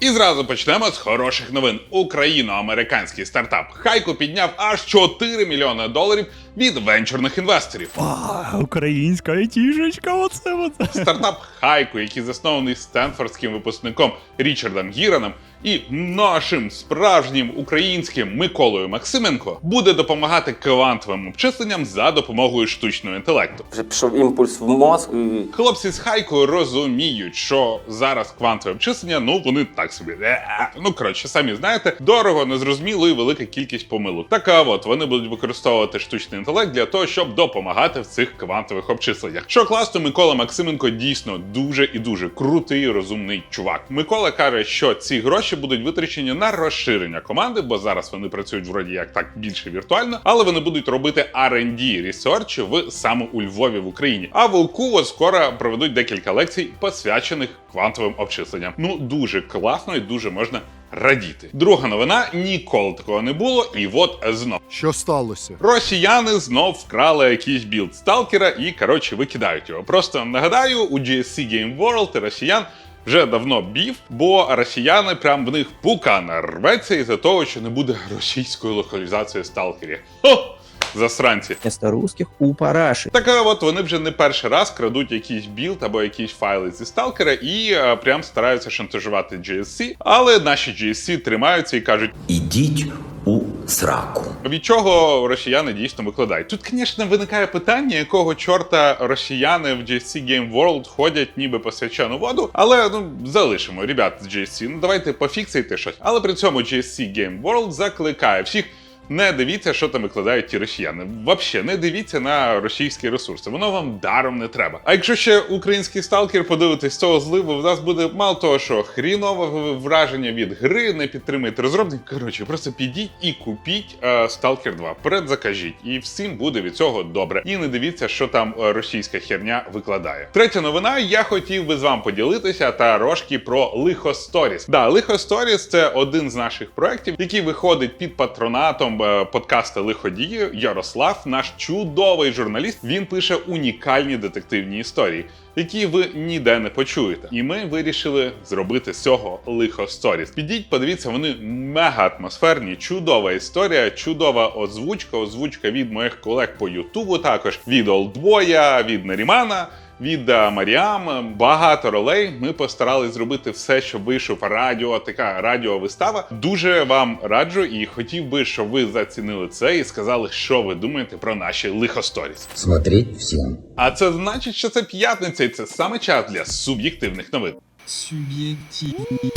І зразу почнемо з хороших новин. Україно-американський стартап Хайко підняв аж 4 мільйони доларів від венчурних інвесторів. А, українська айтішечка, оце оце. Стартап Хайко, який заснований стенфордським випускником Річардом Гіраном і нашим справжнім українським Миколою Максименко, буде допомагати квантовим обчисленням за допомогою штучного інтелекту. Вже пішов імпульс в мозк. і Хлопці з Хайко розуміють, що зараз квантове обчислення, ну вони так собі. Е, Ну коротше, самі знаєте, дорого, незрозуміло і велика кількість помилок. Так а от вони будуть використовувати штучний інтелект для того, щоб допомагати в цих квантових обчисленнях. Що класно, Микола Максименко дійсно дуже і дуже крутий, розумний чувак. Микола каже, що ці гроші будуть витрачені на розширення команди, бо зараз вони працюють вроді як так більше віртуально, але вони будуть робити R&D research в саме у Львові в Україні. А в УКУ скоро проведуть декілька лекцій, посвячених квантовим обчисленням. Ну дуже класно і дуже можна радіти. Друга новина ніколи такого не було, і от знов. Що сталося? Росіяни знов вкрали якийсь білд сталкера і коротше викидають його. Просто нагадаю, у GSC Game World росіян. Вже давно бів, бо росіяни прям в них пукана рветься із-за того, що не буде російської локалізації сталкерів. Хо! Засранці. вместо русских у параши. Так от вони вже не перший раз крадуть якийсь білд або якісь файли зі сталкера і е, прям стараються шантажувати GSC, але наші GSC тримаються і кажуть, Ідіть у сраку. від чого росіяни дійсно викладають. Тут, звісно, виникає питання, якого чорта росіяни в GSC Game World ходять ніби по свячену воду, але ну залишимо, ребят з GSC, ну давайте пофіксайте щось. Але при цьому GSC Game World закликає всіх. Не дивіться, що там викладають ті росіяни. Вообще не дивіться на російські ресурси. Воно вам даром не треба. А якщо ще український сталкер подивитись цього зливу, в нас буде мало того, що хрінове враження від гри, не підтримуєте розробник. Коротше, просто підіть і купіть е, Stalker 2. Передзакажіть, і всім буде від цього добре. І не дивіться, що там е, російська херня викладає. Третя новина. Я хотів би з вами поділитися трошки про Лихо Сторіс. Да, Лихо Сторіс це один з наших проєктів, який виходить під патронатом е, подкаста Лиходії. Ярослав, наш чудовий журналіст. Він пише унікальні детективні історії. Які ви ніде не почуєте, і ми вирішили зробити з цього лихо сторіс. Підіть, подивіться, вони мега атмосферні, чудова історія, чудова озвучка, озвучка від моїх колег по Ютубу, також від Олдбоя, від Нарімана. Від Маріам багато ролей. Ми постарались зробити все, щоб вийшов радіо, така радіовистава. Дуже вам раджу і хотів би, щоб ви зацінили це і сказали, що ви думаєте про наші лихосторіс. Смотреть всем. А це значить, що це п'ятниця, і це саме час для суб'єктивних новин. Субъективный.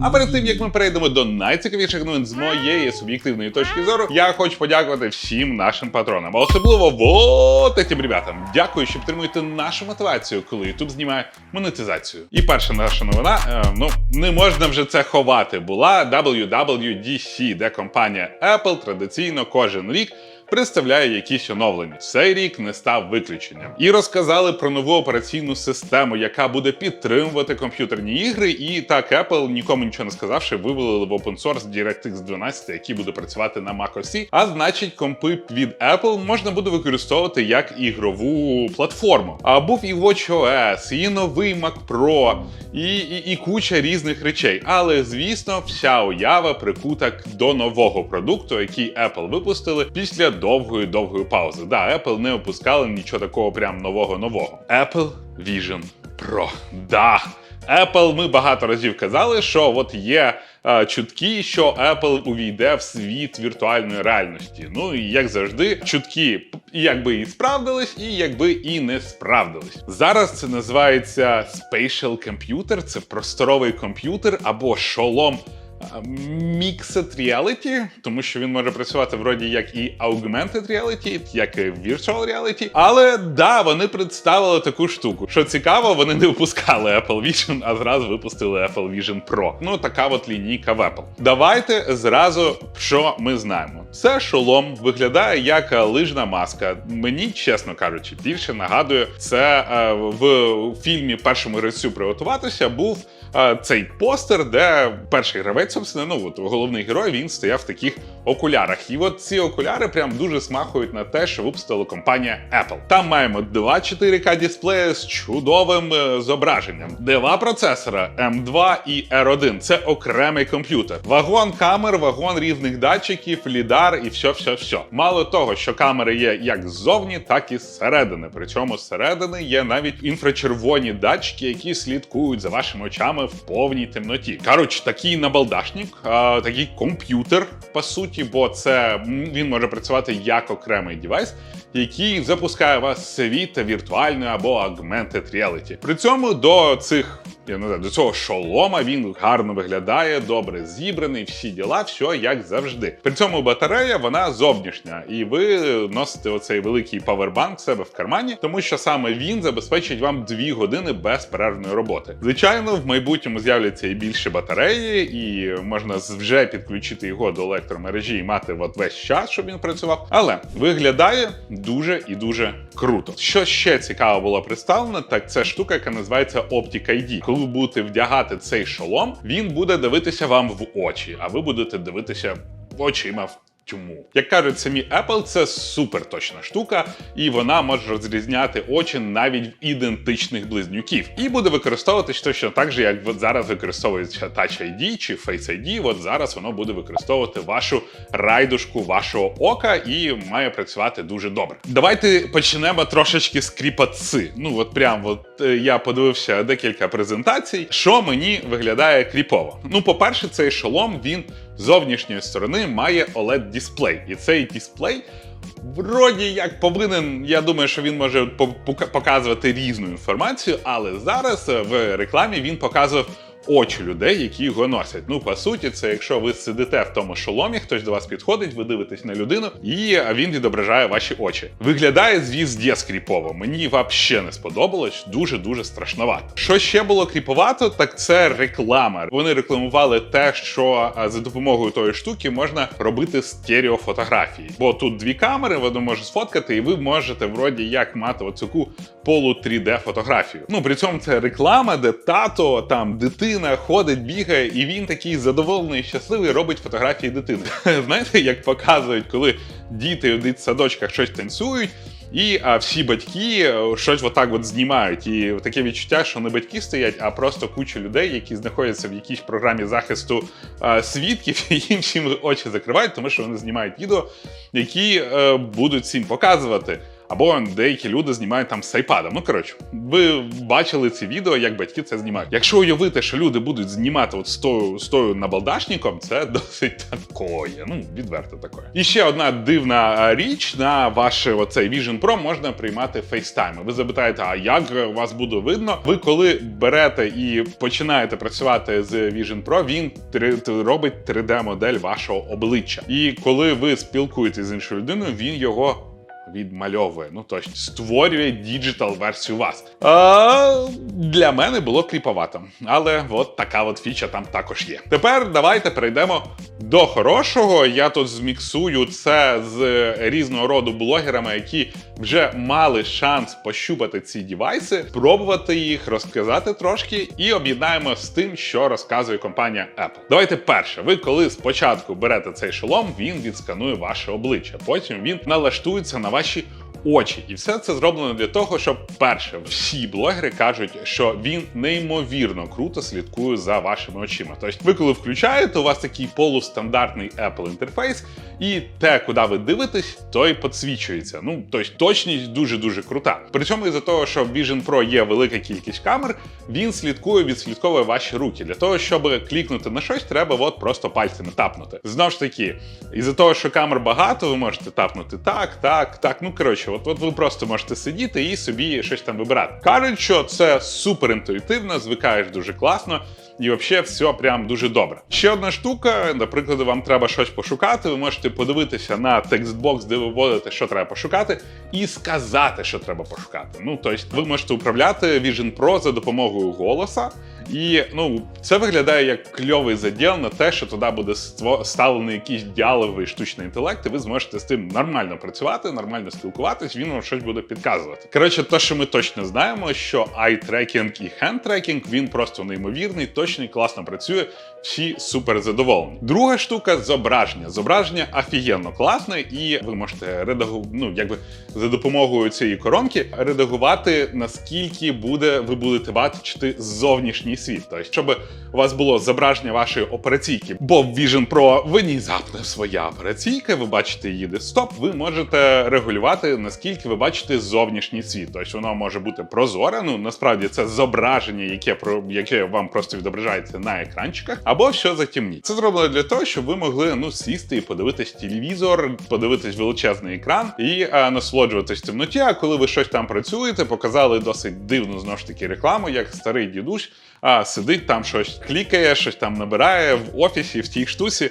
А перед тим як ми перейдемо до найцікавіших новин з моєї суб'єктивної точки зору, я хочу подякувати всім нашим патронам, особливо вот этим ребятам. Дякую, що підтримуєте нашу мотивацію, коли YouTube знімає монетизацію. І перша наша новина, е, ну не можна вже це ховати. Була WWDC, де компанія Apple традиційно кожен рік. Представляє якісь оновлення. Цей рік не став виключенням. І розказали про нову операційну систему, яка буде підтримувати комп'ютерні ігри. І так Apple, нікому нічого не сказавши, вивели в open source DirectX 12, який буде працювати на macOS. А значить, компи від Apple можна буде використовувати як ігрову платформу. А був і WatchOS, і новий Mac Pro, і, і, і куча різних речей. Але звісно, вся уява прикута до нового продукту, який Apple випустили після довгої довгої паузи. Да, Apple не випускали нічого такого прям нового нового. Apple Vision Pro. Да. Apple, ми багато разів казали, що от є е, чутки, що Apple увійде в світ віртуальної реальності. Ну і як завжди, чутки якби і справдились, і якби і не справдились. Зараз це називається Spatial Computer, це просторовий комп'ютер або шолом. Mixed Reality, тому що він може працювати вроді як і Augmented Reality, як і Virtual Reality. Але да, вони представили таку штуку. Що цікаво, вони не випускали Apple Vision, а зразу випустили Apple Vision Pro. Ну така от лінійка в Apple. Давайте зразу що ми знаємо. Це шолом виглядає як лижна маска. Мені, чесно кажучи, більше нагадує це е, в фільмі Першому гравцю приготуватися був е, цей постер, де перший гравець, собственно, ну от головний герой, він стояв в таких окулярах. І от ці окуляри прям дуже смахують на те, що випустила компанія Apple. Там маємо два 4К дисплеї з чудовим е, зображенням, два процесора M2 і R1. Це окремий комп'ютер. Вагон камер, вагон різних датчиків, лідар і все, все, все. Мало того, що камери є як ззовні, так і зсередини. Причому зсередини є навіть інфрачервоні датчики, які слідкують за вашими очами в повній темноті. Коротше, такий а, такий комп'ютер, по суті, бо це він може працювати як окремий девайс, який запускає вас світ віртуальної або augmented reality. При цьому до цих я не знаю, до цього шолома він гарно виглядає, добре зібраний, всі діла, все як завжди. При цьому батарея вона зовнішня, і ви носите оцей великий павербанк себе в кармані, тому що саме він забезпечить вам 2 години безперервної роботи. Звичайно, в майбутньому з'являться і більше батареї, і можна вже підключити його до електромережі і мати от весь час, щоб він працював. Але виглядає дуже і дуже круто. Що ще цікаво було представлено, так це штука, яка називається Optic ID. Коли ви будете вдягати цей шолом, він буде дивитися вам в очі, а ви будете дивитися очима в тьму. Як кажуть самі Apple, це супер точна штука, і вона може розрізняти очі навіть в ідентичних близнюків. І буде використовуватись точно так же, як зараз використовується Touch ID чи Face ID. От зараз воно буде використовувати вашу райдушку вашого ока і має працювати дуже добре. Давайте почнемо трошечки з кріпаци. Ну от прям от е, я подивився декілька презентацій, що мені виглядає кріпово. Ну, по-перше, цей шолом він зовнішньої сторони має oled дисплей, і цей дисплей. Вроді як повинен, я думаю, що він може по- показувати різну інформацію, але зараз е, в рекламі він показував очі людей, які його носять. Ну, по суті, це якщо ви сидите в тому шоломі, хтось до вас підходить, ви дивитесь на людину, і він відображає ваші очі. Виглядає звіздєс кріпово. Мені взагалі не сподобалось, дуже дуже страшновато. Що ще було кріповато, так це реклама. Вони рекламували те, що за допомогою тої штуки можна робити стереофотографії. Бо тут дві камери, воно може сфоткати, і ви можете вроді як мати оцю полу 3D фотографію. Ну при цьому це реклама, де тато, там дитина ходить, бігає, і він такий задоволений, щасливий робить фотографії дитини. Знаєте, як показують, коли діти в дитсадочках щось танцюють. І а, всі батьки е, щось отак от знімають. І таке відчуття, що не батьки стоять, а просто куча людей, які знаходяться в якійсь програмі захисту а, свідків, і їм всім очі закривають, тому що вони знімають відео, які е, будуть всім показувати. Або деякі люди знімають там з айпада. Ну коротше, ви бачили ці відео, як батьки це знімають. Якщо уявити, що люди будуть знімати от з тою, набалдашником, це досить такое. Ну, відверто такое. І ще одна дивна річ на ваш оцей Vision Pro можна приймати FaceTime. Ви запитаєте, а як вас буде видно? Ви коли берете і починаєте працювати з Vision Pro, він робить 3D-модель вашого обличчя. І коли ви спілкуєтесь з іншою людиною, він його відмальовує. Ну точно створює діджитал версію вас. А, для мене було кліповато, але от така от фіча там також є. Тепер давайте перейдемо до хорошого. Я тут зміксую це з різного роду блогерами, які вже мали шанс пощупати ці дівайси, пробувати їх, розказати трошки, і об'єднаємо з тим, що розказує компанія Apple. Давайте перше. Ви коли спочатку берете цей шолом, він відсканує ваше обличчя. Потім він налаштується на ваші очі. І все це зроблено для того, щоб перше, всі блогери кажуть, що він неймовірно круто слідкує за вашими очима. Тобто, ви коли включаєте, у вас такий полустандартний Apple інтерфейс, і те, куди ви дивитесь, то й підсвічується. Ну, тобто точність дуже-дуже крута. Причому із-за того, що в Vision Pro є велика кількість камер, він слідкує, відслідковує ваші руки. Для того, щоб клікнути на щось, треба от просто пальцями тапнути. Знову ж таки, із-за того, що камер багато, ви можете тапнути так, так, так. Ну коротше, от, от ви просто можете сидіти і собі щось там вибирати. Кажуть, що це супер інтуїтивно, звикаєш дуже класно. І взагалі все прям дуже добре. Ще одна штука, наприклад, вам треба щось пошукати. Ви можете подивитися на текстбокс, де ви вводите, що треба пошукати, і сказати, що треба пошукати. Ну тобто, ви можете управляти Vision Pro за допомогою голоса, І ну це виглядає як кльовий заділ на те, що туди буде вставлений якийсь діалоговий штучний інтелект, і ви зможете з тим нормально працювати, нормально спілкуватись. Він вам щось буде підказувати. Коротше, те, що ми точно знаємо, що eye-tracking і hand-tracking, він просто неймовірний, точний, класно працює. Всі супер задоволені. Друга штука зображення. Зображення офігенно класне, і ви можете редагу... ну, якби за допомогою цієї коронки редагувати наскільки буде ви будете бачити зовнішній світ. Тобто, щоб у вас було зображення вашої операційки, бо в Vision Pro внезапно своя операційка, ви бачите її десктоп, ви можете регулювати наскільки ви бачите зовнішній світ. Тобто воно може бути прозоре. Ну насправді це зображення, яке про яке вам просто відображається на екранчиках, або що затемніть. Це зроблено для того, щоб ви могли ну сісти і подивитись телевізор, подивитись величезний екран і а, насолоджуватись в темноті. А коли ви щось там працюєте, показали досить дивну знову ж таки рекламу, як старий дідусь а, сидить там щось клікає, щось там набирає в офісі в тій штуці.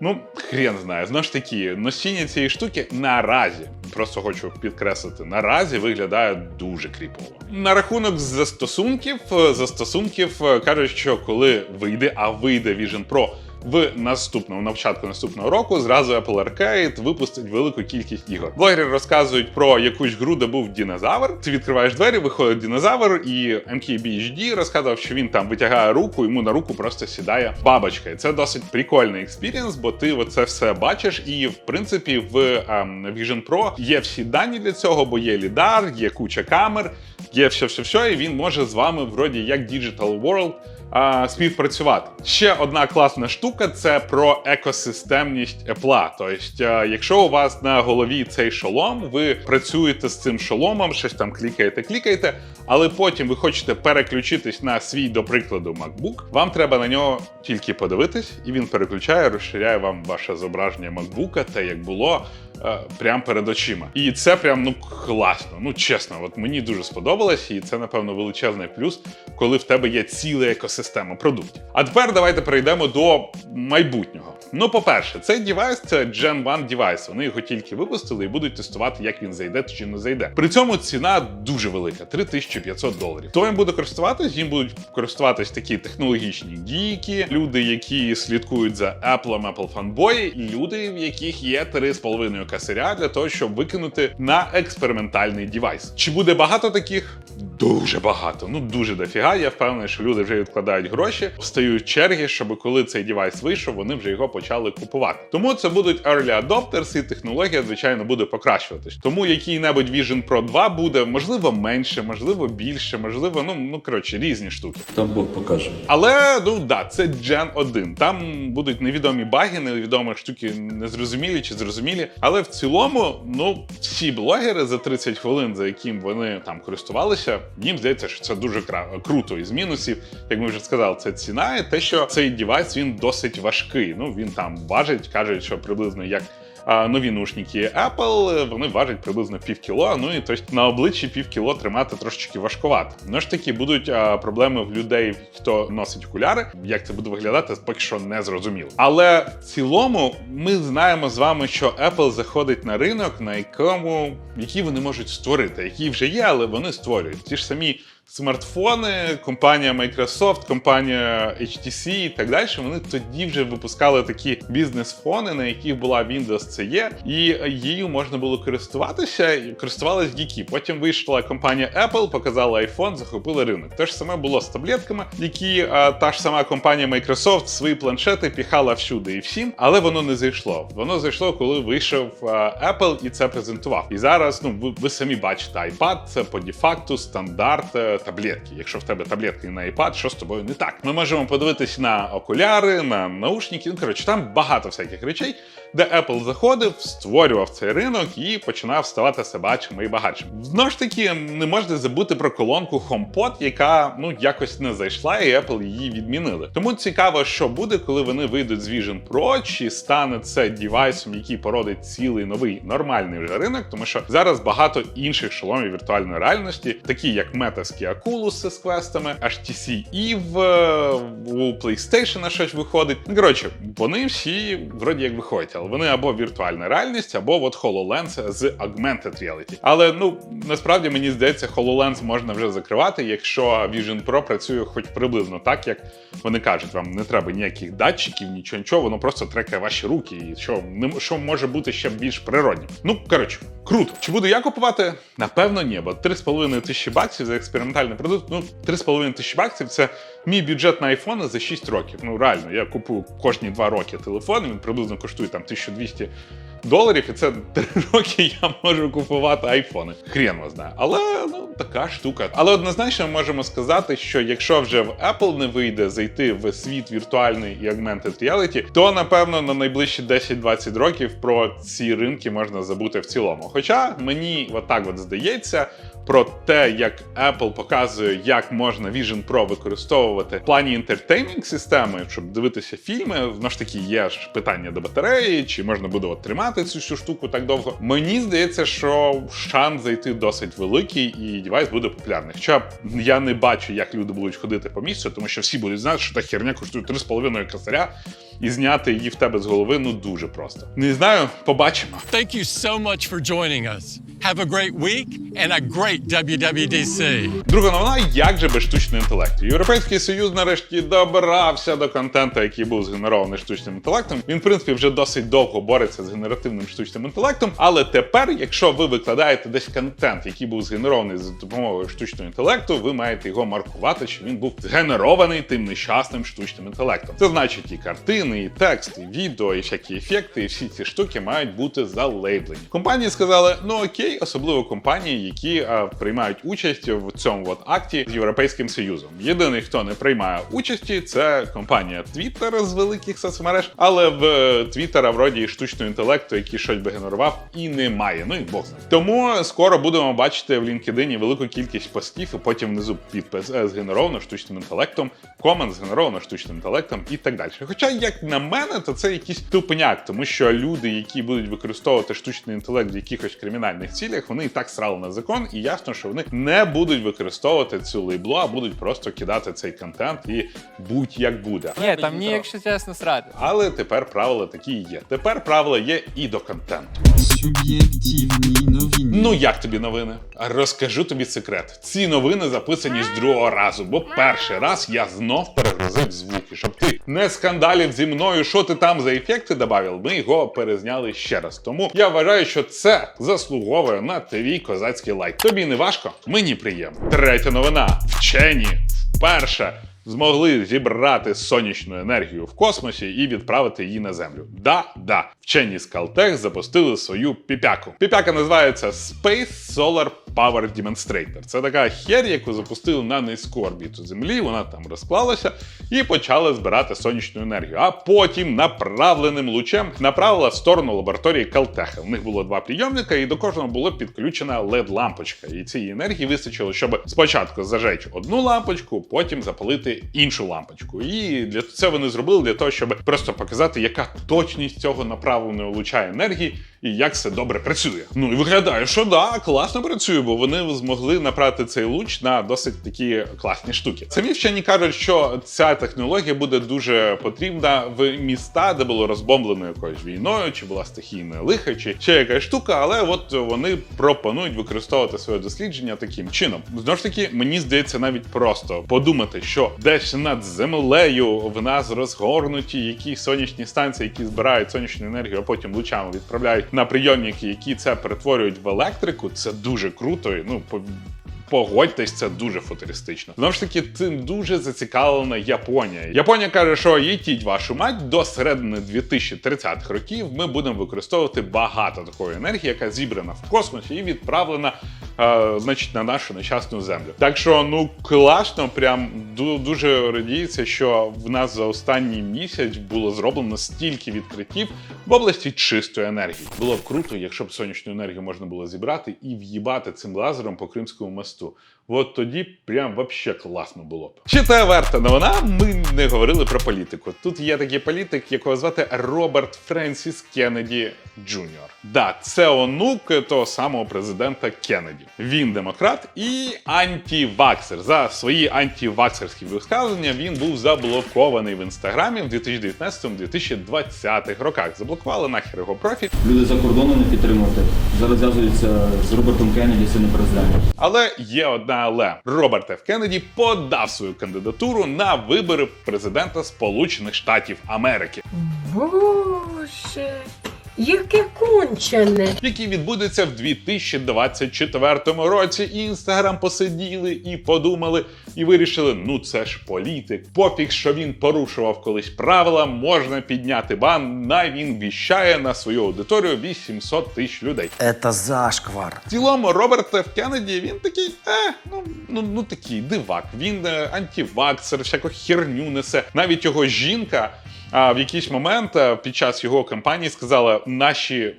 Ну, хрен знає. Знову ж таки, носіння цієї штуки наразі, просто хочу підкреслити, наразі виглядає дуже кріпово. На рахунок застосунків, застосунків е, кажуть, що коли вийде, а вийде Vision Pro в наступному на наступного року, зразу Apple Arcade випустить велику кількість ігор. Блогери розказують про якусь гру, де був динозавр. Ти відкриваєш двері, виходить динозавр, і MKBHD розказав, що він там витягає руку, йому на руку просто сідає бабочка. І це досить прикольний експірієнс, бо ти оце все бачиш. І в принципі в ем, Vision Pro є всі дані для цього, бо є лідар, є куча камер, є все, все, все, і він може з вами, вроді як Digital World, а, співпрацювати. Ще одна класна штука це про екосистемність Apple. Тобто, е, якщо у вас на голові цей шолом, ви працюєте з цим шоломом, щось там клікаєте, клікаєте, але потім ви хочете переключитись на свій, до прикладу, MacBook, вам треба на нього тільки подивитись, і він переключає, розширяє вам ваше зображення MacBook, те, як було. Е, Прямо перед очима, і це прям ну класно. Ну чесно, от мені дуже сподобалось, і це напевно величезний плюс, коли в тебе є ціла екосистема продуктів. А тепер давайте перейдемо до майбутнього. Ну, по-перше, цей девайс це Gen 1 девайс. Вони його тільки випустили і будуть тестувати, як він зайде чи не зайде. При цьому ціна дуже велика 3500 доларів. Хто їм буде користуватись? Їм будуть користуватись такі технологічні гіки, люди, які слідкують за Apple, Apple фанбої, люди, в яких є 3,5 касаря для того, щоб викинути на експериментальний девайс. Чи буде багато таких? Дуже багато, ну дуже дофіга. Я впевнений, що люди вже відкладають гроші, встають черги, щоб коли цей девайс вийшов, вони вже його почали купувати. Тому це будуть early adopters, і технологія, звичайно, буде покращуватись. Тому який-небудь Vision Pro 2 буде, можливо, менше, можливо, більше, можливо, ну ну коротше, різні штуки. Там Бог покаже. Але ну да, це Gen 1. Там будуть невідомі баги, невідомі штуки, незрозумілі чи зрозумілі. Але в цілому, ну всі блогери за 30 хвилин, за яким вони там користувалися, їм здається, що це дуже круто. Із мінусів, як ми вже сказали, це ціна і те, що цей девайс він досить важкий. Ну він там важить, кажуть, що приблизно як. Нові наушники Apple вони важать приблизно пів кіло. Ну і тобто на обличчі пів кіло тримати трошечки важкувато. Ну ж таки будуть проблеми в людей, хто носить окуляри. Як це буде виглядати, поки що не зрозуміло. Але в цілому ми знаємо з вами, що Apple заходить на ринок, на якому які вони можуть створити, які вже є, але вони створюють ті ж самі. Смартфони, компанія Microsoft, компанія HTC і так далі. Вони тоді вже випускали такі бізнес-фони, на яких була Windows CE, і її можна було користуватися, і користувались гіки. Потім вийшла компанія Apple, показала iPhone, захопила ринок. Те ж саме було з таблетками, які а, та ж сама компанія Microsoft свої планшети піхала всюди і всім, але воно не зайшло. Воно зайшло, коли вийшов а, Apple і це презентував. І зараз, ну ви, ви самі бачите, iPad це по дефакту стандарт е, таблетки. Якщо в тебе таблетки на iPad, що з тобою не так? Ми можемо подивитись на окуляри, на наушники. Ну коротше, там багато всяких речей, де Apple заходив, створював цей ринок і починав ставати все і багатшим. Знову ж таки, не можна забути про колонку HomePod, яка ну якось не зайшла, і Apple її відмінили. Тому цікаво, що буде, коли вони вийдуть з Vision Pro, чи стане це девайсом, який породить цілий новий нормальний вже ринок, тому що зараз багато інших шоломів віртуальної реальності, такі як метовські Oculus з квестами, HTC Eve, е, у PlayStation щось виходить. Ну коротше, вони всі вроді як виходять, але вони або віртуальна реальність, або от HoloLens з Augmented Reality. Але ну насправді мені здається, HoloLens можна вже закривати, якщо Vision Pro працює хоч приблизно так, як вони кажуть. Вам не треба ніяких датчиків, нічого, нічого, воно просто трекає ваші руки. І що не що може бути ще більш природнім. Ну коротше, круто. Чи буду я купувати? Напевно, ні, бо 3,5 тисячі баксів за експериментальний продукт. Ну 3,5 тисячі баксів це мій бюджет на айфони за 6 років. Ну реально, я купую кожні 2 роки телефон. Він приблизно коштує там 1200 доларів, і це 3 роки я можу купувати айфони. Хрен вас знає. Але ну така штука. Але однозначно можемо сказати, що якщо вже в Apple не вийде зайти в світ віртуальний і augmented reality, то напевно на найближчі 10-20 років про ці ринки можна забути в цілому. Хоча мені отак от здається. Про те, як Apple показує, як можна Vision Pro використовувати в плані інтертеймінг системи, щоб дивитися фільми. Знову ж таки, є ж питання до батареї, чи можна буде от тримати цю всю штуку так довго. Мені здається, що шанс зайти досить великий, і девайс буде популярний. Хоча я не бачу, як люди будуть ходити по місцю, тому що всі будуть знати, що та херня коштує 3,5 косаря, і зняти її в тебе з голови ну дуже просто. Не знаю, побачимо. Thank you so much for joining us. Have a great week and a great WWDC. Друга новина, як же без штучного інтелекту. Європейський союз нарешті добрався до контенту, який був згенерований штучним інтелектом. Він, в принципі, вже досить довго бореться з генеративним штучним інтелектом. Але тепер, якщо ви викладаєте десь контент, який був згенерований за допомогою штучного інтелекту, ви маєте його маркувати, що він був згенерований тим нещасним штучним інтелектом. Це значить і картини, текст, і відео, і всякі ефекти, і всі ці штуки мають бути залейблені. Компанії сказали: ну окей, особливо компанії, які а, приймають участь в цьому от акті з Європейським Союзом. Єдиний, хто не приймає участі, це компанія Twitter з великих соцмереж, але в Твіттера вроді штучного інтелекту, який щось би генерував, і немає. Ну і Бог знає. Тому скоро будемо бачити в LinkedIn велику кількість постів, і потім внизу підпис е, згенеровано штучним інтелектом, комент згенеровано штучним інтелектом і так далі. Хоча, як на мене, то це якийсь тупняк, тому що люди, які будуть використовувати штучний інтелект в якихось кримінальних цілях, вони і так срали на закон, і ясно, що вони не будуть використовувати цю лейбло, а будуть просто кидати цей контент і будь-як буде. Ні, там мені, якщо чесно, срати. Але тепер правила такі і є. Тепер правила є і до контенту. Суб'єктивні. Ну як тобі новини? Розкажу тобі секрет. Ці новини записані з другого разу, бо перший раз я знов перегрузив звуки, щоб ти не скандалів зі мною, що ти там за ефекти додавив. Ми його перезняли ще раз. Тому я вважаю, що це заслуговує на твій козацький лайк. Тобі не важко? Мені приємно. Третя новина: вчені вперше. Змогли зібрати сонячну енергію в космосі і відправити її на землю. Да, да, вчені з Caltech запустили свою піпяку. Піпяка називається Space Solar Power Demonstrator. Це така хер, яку запустили на низьку орбіту Землі. Вона там розклалася і почала збирати сонячну енергію. А потім направленим лучем направила в сторону лабораторії Caltech. У них було два прийомника, і до кожного було підключена led лампочка. І цієї енергії вистачило, щоб спочатку зажечь одну лампочку, потім запалити іншу лампочку. І для це вони зробили для того, щоб просто показати, яка точність цього направленого луча енергії і як це добре працює. Ну і виглядає, що да, класно працює, бо вони змогли направити цей луч на досить такі класні штуки. Самі вчені кажуть, що ця технологія буде дуже потрібна в міста, де було розбомблено якоюсь війною, чи була стихійна лиха, чи ще якась штука, але от вони пропонують використовувати своє дослідження таким чином. Знову ж таки, мені здається, навіть просто подумати, що десь над землею в нас розгорнуті якісь сонячні станції, які збирають сонячну енергію, а потім лучами відправляють на прийомники, які це перетворюють в електрику. Це дуже круто. І, ну Погодьтесь, це дуже футуристично. Знову ж таки, цим дуже зацікавлена Японія. Японія каже, що їдіть вашу мать до середини 2030-х років. Ми будемо використовувати багато такої енергії, яка зібрана в космосі і відправлена, е, значить, на нашу нещасну землю. Так що, ну класно, прям ду- дуже радіється, що в нас за останній місяць було зроблено стільки відкриттів в області чистої енергії. Було б круто, якщо б сонячну енергію можна було зібрати і в'їбати цим лазером по Кримському мосту. Мосту. От тоді прям вообще класно було б. Ще та варта новина. Ми не говорили про політику. Тут є такий політик, якого звати Роберт Френсіс Кеннеді Джуніор. Да, це онук того самого президента Кеннеді. Він демократ і антіваксер. За свої антіваксерські висказування він був заблокований в інстаграмі в 2019-2020 роках. Заблокували нахер його профіль. Люди за кордоном не підтримувати. Зараз зв'язуються з Робертом Кеннеді, сином президента. Але є одна але Роберт Ф. Кеннеді подав свою кандидатуру на вибори президента Сполучених Штатів Америки, Боже, яке кончене. який відбудеться в 2024 році. І інстаграм посиділи і подумали, і вирішили: ну це ж політик. Пофіг, що він порушував колись правила, можна підняти бан. Най він віщає на свою аудиторію 800 тисяч людей. Это зашквар. В цілому Роберт Ф. Кеннеді, він такий, е, ну, ну, ну такий дивак. Він е, антиваксер, всяку херню несе. Навіть його жінка. В якийсь момент е, під час його кампанії сказала, наші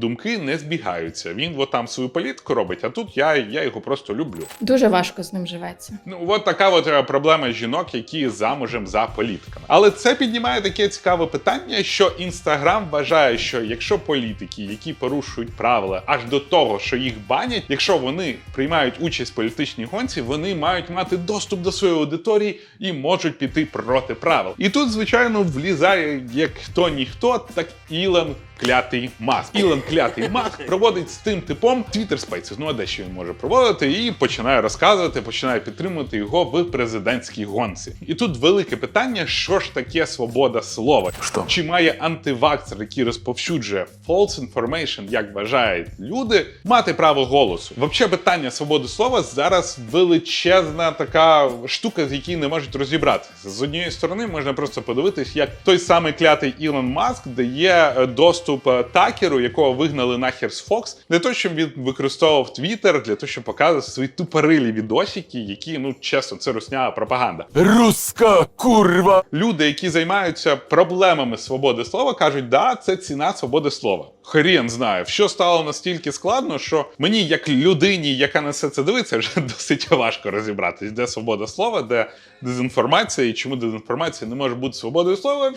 думки не збігаються. Він от там свою політику робить, а тут я, я його просто люблю. Дуже важко з ним живеться. Ну, от така от е, проблема жінок, які замужем за політиками. Але це піднімає таке цікаве питання, що інстаграм вважає, що якщо політики, які порушують правила аж до того, що їх банять, якщо вони приймають участь в політичній гонці, вони мають мати доступ до своєї аудиторії і можуть піти проти правил. І тут, звичайно, влізає як хто ніхто, так Ілон клятий маск. Ілон клятий маск проводить з тим типом Twitter Spaces, ну а де що він може проводити, і починає розказувати, починає підтримувати його в президентській гонці. І тут велике питання: що ж таке свобода слова? Що? Чи має антиваксер, який розповсюджує false information, як вважають люди, мати право голосу? Взагалі, питання свободи слова зараз величезна така штука, з якій не можуть розібратися. З однієї сторони можна просто подивитись, як той самий клятий Ілон Маск дає е, доступ е, такеру, якого вигнали нахер з Fox, для того, щоб він використовував Twitter, для того, щоб показувати свої тупорилі відосики, які, ну чесно, це русня пропаганда. Руска курва. Люди, які займаються проблемами свободи слова, кажуть, да, це ціна свободи слова. Хрен знає, що стало настільки складно, що мені, як людині, яка на все це дивиться, вже досить важко розібратись, де свобода слова, де дезінформація, і чому дезінформація не може бути свободою слова.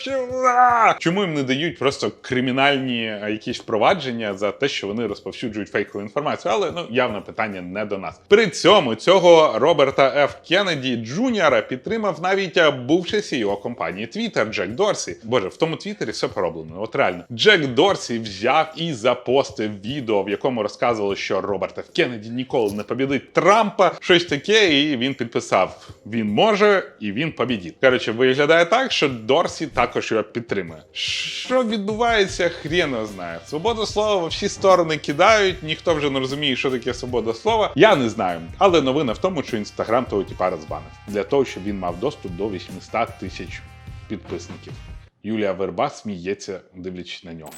Чому їм не дають просто кримінальні якісь впровадження за те, що вони розповсюджують фейкову інформацію? Але ну явно питання не до нас. При цьому цього Роберта Ф. Кеннеді Джуніора підтримав навіть а, бувший CEO компанії Twitter Джек Дорсі. Боже, в тому Твіттері все пороблено. От реально, Джек Дорсі взяв і запостив відео, в якому розказували, що Роберт Ф. Кеннеді ніколи не побідить Трампа. Щось таке, і він підписав: він може і він побідить. Коротше, виглядає так, що Дорсі також його підтримує. Що відбувається, хрен його знає. Свободу слова во всі сторони кидають, ніхто вже не розуміє, що таке свобода слова. Я не знаю. Але новина в тому, що інстаграм того тіпа розбанив для того, щоб він мав доступ до 800 тисяч підписників. Юлія Верба сміється, дивлячись на нього.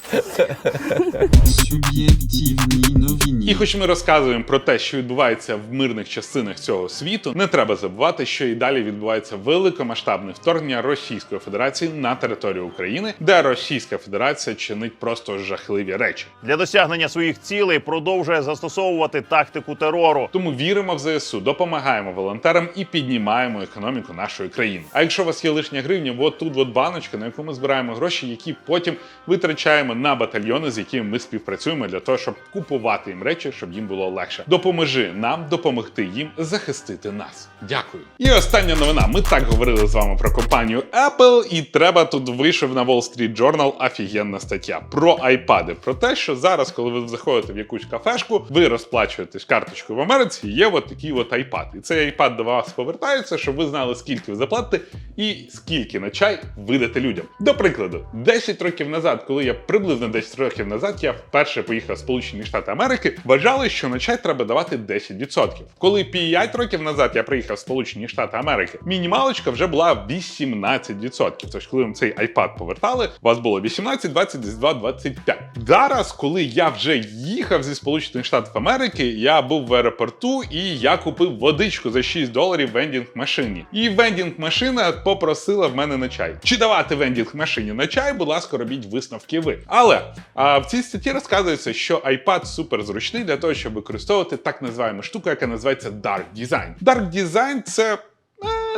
Суб'єктивні новини. І хоч ми розказуємо про те, що відбувається в мирних частинах цього світу, не треба забувати, що і далі відбувається великомасштабне вторгнення Російської Федерації на територію України, де Російська Федерація чинить просто жахливі речі. для досягнення своїх цілей продовжує застосовувати тактику терору. Тому віримо в ЗСУ, допомагаємо волонтерам і піднімаємо економіку нашої країни. А якщо у вас є лишня гривня, от тут от баночка, на яку ми збираємо гроші, які потім витрачаємо на батальйони, з якими ми співпрацюємо для того, щоб купувати їм речі, щоб їм було легше. Допоможи нам допомогти їм захистити нас. Дякую. І остання новина. Ми так говорили з вами про компанію Apple, і треба тут вийшов на Wall Street Journal офігенна стаття про айпади. Про те, що зараз, коли ви заходите в якусь кафешку, ви розплачуєтесь карточкою в Америці, є от такий от айпад. І цей айпад до вас повертається, щоб ви знали, скільки ви заплатите і скільки на чай видати людям. До прикладу, 10 років назад, коли я приблизно 10 років назад, я вперше поїхав в Сполучені Штати Америки, вважали, що на чай треба давати 10%. Коли 5 років назад я приїхав в Сполучені Штати Америки, мінімалочка вже була 18%. Тож, коли вам цей iPad повертали, у вас було 18, 20, 22, 25. Зараз, коли я вже їхав зі Сполучених Штатів Америки, я був в аеропорту і я купив водичку за 6 доларів в вендінг машині. І вендінг машина попросила в мене на чай. Чи давати вендінг машині на чай, будь ласка, робіть висновки ви. Але а, в цій статті розказується, що iPad супер зручний для того, щоб використовувати так називаємо штуку, яка називається Dark Design. Dark Design – це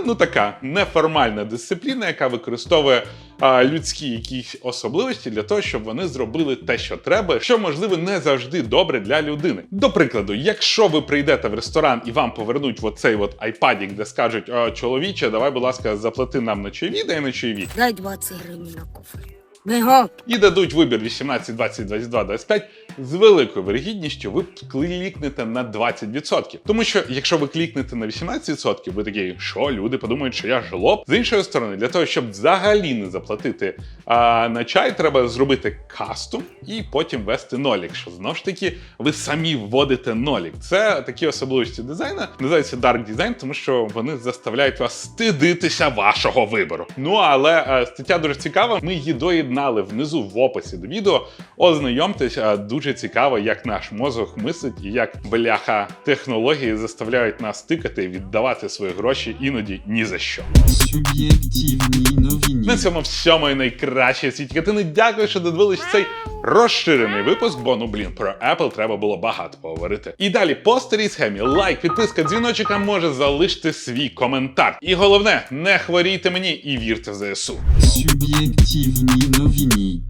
ну така неформальна дисципліна, яка використовує а, людські якісь особливості для того, щоб вони зробили те, що треба, що можливо не завжди добре для людини. До прикладу, якщо ви прийдете в ресторан і вам повернуть оцей от айпадік, де скажуть, «О, чоловіче, давай, будь ласка, заплати нам на чайові, дай на чайові, Дай 20 гривень на кофе. І дадуть вибір 18, 20, 22, 25, з великою вирогідністю ви клікнете на 20%. Тому що якщо ви клікнете на 18%, ви такі, що люди подумають, що я жлоб. З іншої сторони, для того, щоб взагалі не заплатити а, на чай, треба зробити кастом і потім ввести нолік. Що знову ж таки ви самі вводите нолік. Це такі особливості дизайну. Називається Dark Design, тому що вони заставляють вас стидитися вашого вибору. Ну але е, стаття дуже цікава. Ми її доєднали внизу в описі до відео. Ознайомтесь, е, дуже цікаво, як наш мозок мислить і як бляха технології заставляють нас тикати і віддавати свої гроші іноді ні за що. Новини. На цьому всьому і найкраще в світі катини. Дякую, що додивились цей розширений випуск, бо ну блін, про Apple треба було багато поговорити. І далі по старій схемі лайк, підписка, дзвіночок, а може залишити свій коментар. І головне, не хворійте мені і вірте в ЗСУ. Суб'єктивні новини.